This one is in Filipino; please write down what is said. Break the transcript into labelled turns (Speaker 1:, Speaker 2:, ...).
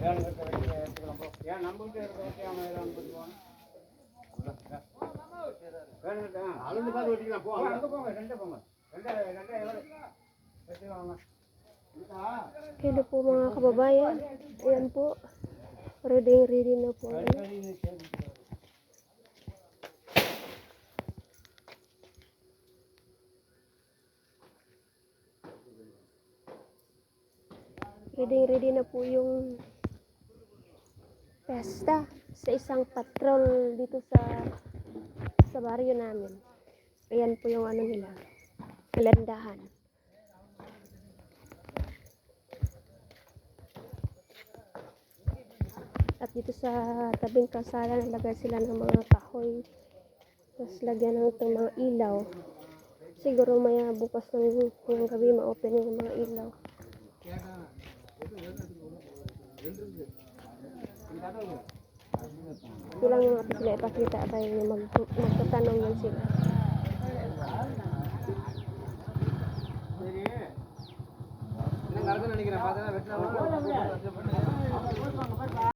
Speaker 1: Kaya po mga kababayan, ayan po, ready ready na po. Ayan. Ready ready na po yung pesta sa isang patrol dito sa sa baryo namin. Ayan po yung ano nila. Landahan. At dito sa tabing kalsada, nalagay sila ng mga kahoy. Tapos lagyan ng itong mga ilaw. Siguro maya bukas ng, ng gabi ma-open yung mga ilaw. Ito Kulang yung ato sila ipakita tayo mag magtatanong yan sila.
Speaker 2: Nang gargo na ni kinapatan na betla.